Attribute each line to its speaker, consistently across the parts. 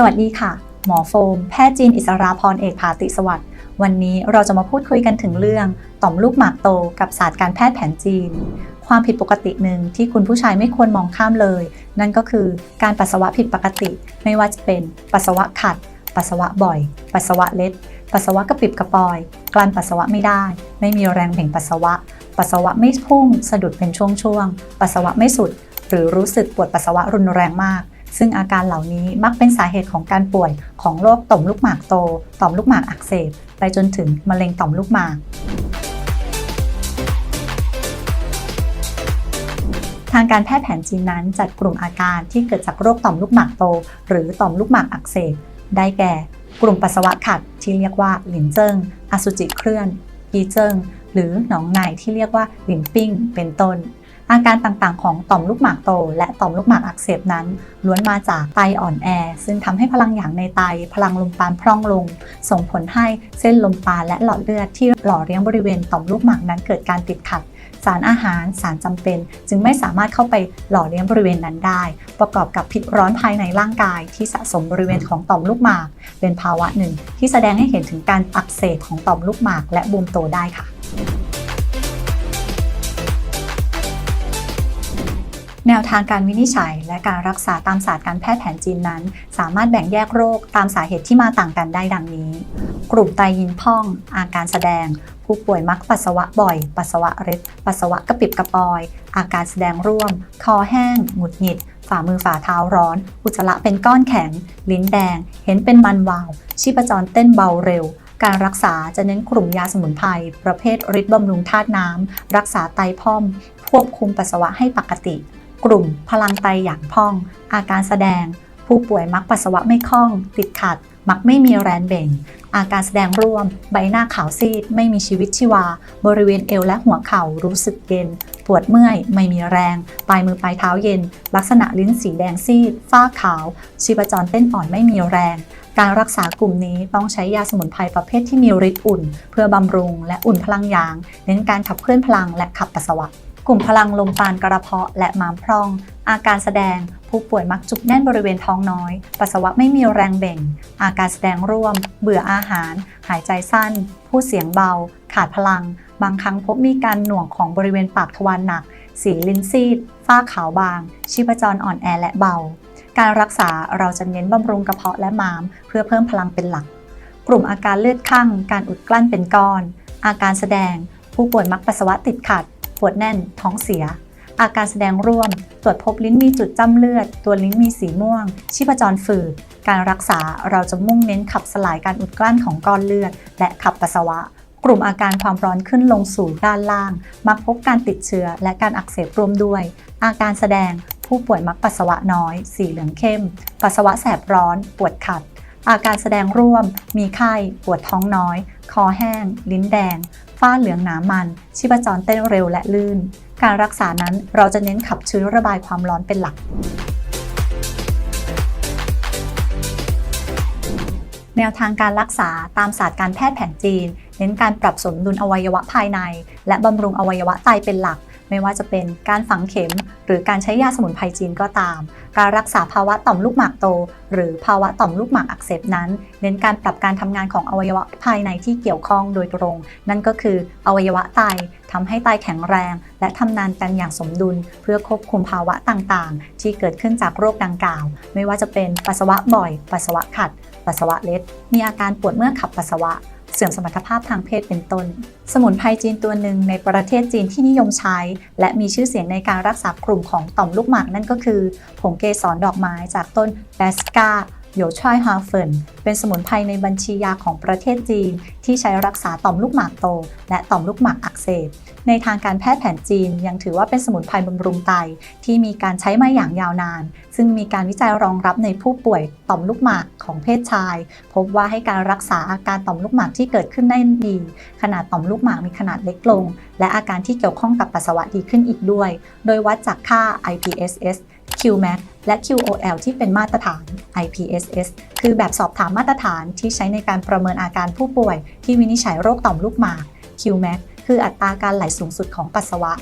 Speaker 1: สวัสดีค่ะ หมอโฟม แพทย์จีนอิสราพรเอกภาติสวัสดิ์วันนี้เราจะมาพูดคุยกันถึงเรื่อง ต่อมลูกหมากโตกับศาสตร์การแพทย์แผนจีน ความผิดปกติหนึ่งที่คุณผู้ชายไม่ควรมองข้ามเลย นั่นก็คือการปัสสาวะผิดปกติ ไม่ว่าจะเป็นปัสสาวะขัด ปัสสาวะบ่อย ปัสสาวะเล็ด ปัสสาวะกระปิบกระปอย กลั้นปัสสาวะไม่ได้ ไม่มีแรงเบ่งปัสสาวะ ปัสสาวะไม่พุ่ง สะดุดเป็นช่วงๆปัสสาวะไม่สุด หรือรู้สึกปวดปัสสาวะรุนแรงมาก ซึ่งอาการเหล่านี้มักเป็นสาเหตุของการป่วยของโรคต่อมลูกหมากโต ต่อมลูกหมากอักเสบ ไปจนถึงมะเร็งต่อมลูกหมาก ทางการแพทย์แผนจีนนั้นจัดกลุ่มอาการที่เกิดจากโรคต่อมลูกหมากโต หรือต่อมลูกหมากอักเสบ ได้แก่ กลุ่มปัสสาวะขัดที่เรียกว่าหลินเจิ้ง อสุจิเคลื่อนกีเจิ้ง หรือหนองในที่เรียกว่าหลินปิ้ง เป็นต้น อาการต่างๆ ของต่อมลูกหมากโต และต่อมลูกหมากอักเสบนั้น ล้วนมาจากไตอ่อนแอ ซึ่งทำให้พลังหยางในไต พลังลมปานพร่องลง ส่งผลให้เส้นลมปานและหลอดเลือดที่หล่อเลี้ยงบริเวณต่อมลูกหมากนั้นเกิดการติดขัด สารอาหาร สารจำเป็น จึงไม่สามารถเข้าไปหล่อเลี้ยงบริเวณนั้นได้ ประกอบกับพิษร้อนภายในร่างกายที่สะสมบริเวณของต่อมลูกหมาก เป็นภาวะหนึ่งที่แสดงให้เห็นถึงการอักเสบของต่อมลูกหมาก และบูมโตได้ค่ะ แนวทางการวินิจฉัย และการรักษาตามศาสตร์การแพทย์แผนจีนนั้น สามารถแบ่งแยกโรคตามสาเหตุที่มาต่างกันได้ดังนี้ กลุ่มไตยินพ่อง อาการแสดง ผู้ป่วยมักปัสสาวะบ่อย ปัสสาวะเร็ดปัสสาวะกระปิบกระปอย อาการแสดงร่วม คอแห้ง หงุดหงิด ฝ่ามือฝ่าเท้าร้อน อุจจาระเป็นก้อนแข็ง ลิ้นแดง เห็นเป็นมันวาว ชีพจรเต้นเบาเร็วการรักษาจะเน้นกลุ่มยาสมุนไพรประเภทฤทธิ์บำรุงธาตุน้ำ รักษาไตพ่อม ควบคุมปัสสาวะให้ปกติ กลุ่มพลังไตอย่างพอง อาการแสดง ผู้ป่วยมักปัสสาวะไม่คล่อง ติดขัด มักไม่มีแรงเบ่ง อาการแสดงร่วม ใบหน้าขาวซีด ไม่มีชีวิตชีวา บริเวณเอวและหัวเข่ารู้สึกเย็น ปวดเมื่อย ไม่มีแรง ปลายมือปลายเท้าเย็น ลักษณะลิ้นสีแดงซีด ฝ้าขาว ชีพจรเต้นอ่อนไม่มีแรงการรักษากลุ่มนี้ต้องใช้ยาสมุนไพรประเภทที่มีฤทธิ์อุ่น เพื่อบำรุงและอุ่นพลังยาง เน้นการขับเคลื่อนพลังและขับปัสสาวะ กลุ่มพลังลมปานกระเพาะ และม้ามพร่อง อาการแสดงผู้ป่วยมักจุกแน่นบริเวณท้องน้อย ปัสสาวะไม่มีแรงเบ่ง อาการแสดงร่วม เบื่ออาหาร หายใจสั้น พูดเสียงเบา ขาดพลัง บางครั้งพบมีการหน่วงของบริเวณปากทวารหนัก สีลิ้นซีด ฝ้าขาวบาง ชีพจรอ่อนแอและเบา การรักษาเราจะเน้นบำรุงกระเพาะและม้าม เพื่อเพิ่มพลังเป็นหลัก กลุ่มอาการเลือดข้างการอุดกลั้นเป็นก้อน อาการแสดง ผู้ป่วยมักปัสสาวะติดขัด ปวดแน่น ท้องเสีย อาการแสดงร่วม ตรวจพบลิ้นมีจุดจ้ำเลือด ตัวลิ้นมีสีม่วง ชีพจรฝืด การรักษาเราจะมุ่งเน้นขับสลายการอุดกลั้นของก้อนเลือด และขับปัสสาวะ กลุ่มอาการความร้อนขึ้นลงสู่ด้านล่าง มักพบการติดเชื้อและการอักเสบร่วมด้วย อาการแสดงผู้ป่วยมักปัสสาวะน้อย สีเหลืองเข้ม ปัสสาวะแสบร้อน ปวดขัด อาการแสดงร่วม มีไข้ ปวดท้องน้อย คอแห้ง ลิ้นแดง ฝ้าเหลืองหนามัน ชีพจรเต้นเร็วและลื่น การรักษานั้นเราจะเน้นขับชื้นระบายความร้อนเป็นหลัก แนวทางการรักษาตามศาสตร์การแพทย์แผนจีน เน้นการปรับสมดุลอวัยวะภายใน และบำรุงอวัยวะไตเป็นหลัก ไม่ว่าจะเป็นการฝังเข็ม หรือการใช้ยาสมุนไพรจีนก็ตาม การรักษาภาวะต่อมลูกหมากโต หรือภาวะต่อมลูกหมากอักเสบนั้น เน้นการปรับการทำงานของอวัยวะภายในที่เกี่ยวข้องโดยตรง นั่นก็คืออวัยวะไตทำให้ไตแข็งแรง และทำงานกันอย่างสมดุล เพื่อควบคุมภาวะต่างๆ ที่เกิดขึ้นจากโรคดังกล่าว ไม่ว่าจะเป็นปัสสาวะบ่อย ปัสสาวะขัด ปัสสาวะเล็ด มีอาการปวดเมื่อขับปัสสาวะ เสื่อมสมรรถภาพทางเพศเป็นต้น สมุนไพรจีนตัวหนึ่งในประเทศจีนที่นิยมใช้ และมีชื่อเสียงในการรักษากลุ่มของต่อมลูกหมากนั่นก็คือ ผงเกสรดอกไม้จากต้นแบสกา โยช่ายฮาเฟินเป็นสมุนไพรในบัญชียาของประเทศจีน ที่ใช้รักษาต่อมลูกหมากโต และต่อมลูกหมากอักเสบ ในทางการแพทย์แผนจีนยังถือว่าเป็นสมุนไพรบำรุงไตที่มีการใช้มาอย่างยาวนาน ซึ่งมีการวิจัยรองรับในผู้ป่วยต่อมลูกหมากของเพศชาย พบว่าให้การรักษาอาการต่อมลูกหมากที่เกิดขึ้นได้ดี ขนาดต่อมลูกหมากมีขนาดเล็กลง และอาการที่เกี่ยวข้องกับปัสสาวะดีขึ้นอีกด้วย โดยวัดจากค่า IPSS QMAT และ QOL ที่เป็นมาตรฐาน IPSS คือแบบสอบถามมาตรฐานที่ใช้ในการประเมินอาการผู้ป่วย ที่วินิจฉัยโรคต่อมลูกหมาก QMAT คืออัตราการไหลสูงสุดของปัสสาวะ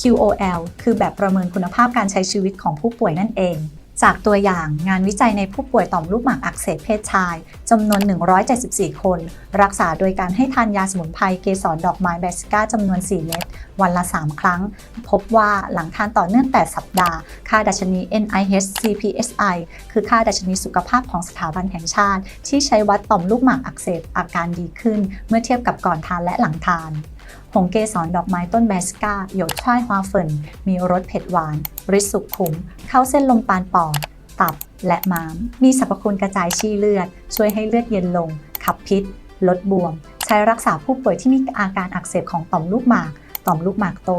Speaker 1: QOL คือแบบประเมินคุณภาพการใช้ชีวิตของผู้ป่วยนั่นเอง จากตัวอย่างงานวิจัยในผู้ป่วยต่อมลูกหมากอักเสบเพศชายจำนวน 174 คน รักษาโดยการให้ทานยาสมุนไพรเกสรดอกไม้แบสก้าจำนวน 4 เม็ดวันละ 3 ครั้ง พบว่าหลังทานต่อเนื่อง 8 สัปดาห์ ค่าดัชนี NIH CPSI คือค่าดัชนีสุขภาพของสถาบันแห่งชาติ ที่ใช้วัดต่อมลูกหมากอักเสบอาการดีขึ้น เมื่อเทียบกับก่อนทานและหลังทาน ผงเกสรดอกไม้ต้นแบสกาหยดช่ายฮวาเฟินมีรสเผ็ดหวานริสุกขุม เข้าเส้นลมปานปอด ตับและม้าม มีสรรพคุณกระจายชีเลือด ช่วยให้เลือดเย็นลง ขับพิษ ลดบวม ใช้รักษาผู้ป่วยที่มีอาการอักเสบของต่อมลูกหมาก ต่อมลูกหมากโต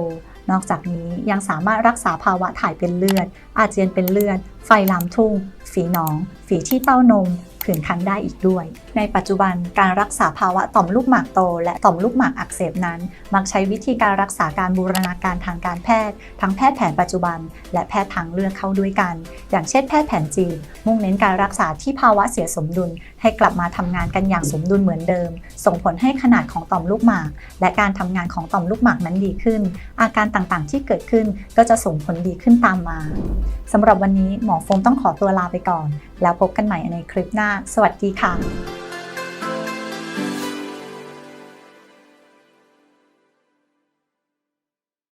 Speaker 1: นอกจากนี้ยังสามารถรักษาภาวะถ่ายเป็นเลือด อาเจียนเป็นเลือด ไฟลามทุ่ง ฝีหนอง ฝีที่เต้านมผื่นคันได้อีกด้วย ในปัจจุบันการรักษาภาวะต่อมลูกหมากโต และต่อมลูกหมากอักเสบนั้น มักใช้วิธีการรักษาการบูรณาการทางการแพทย์ ทั้งแพทย์แผนปัจจุบัน และแพทย์ทางเลือกเข้าด้วยกัน อย่างเช่นแพทย์แผนจีน มุ่งเน้นการรักษาที่ภาวะเสียสมดุล ให้กลับมาทำงานกันอย่างสมดุลเหมือนเดิม ส่งผลให้ขนาดของต่อมลูกหมาก และการทำงานของต่อมลูกหมากนั้นดีขึ้น อาการต่างๆ ที่เกิดขึ้นก็จะส่งผลดีขึ้นตามมาสำหรับวันนี้หมมอโฟมต้องขอตัวลาไปก่อน แล้วพบกันใหม่ในคลิปหน้า สวัสดีค่ะ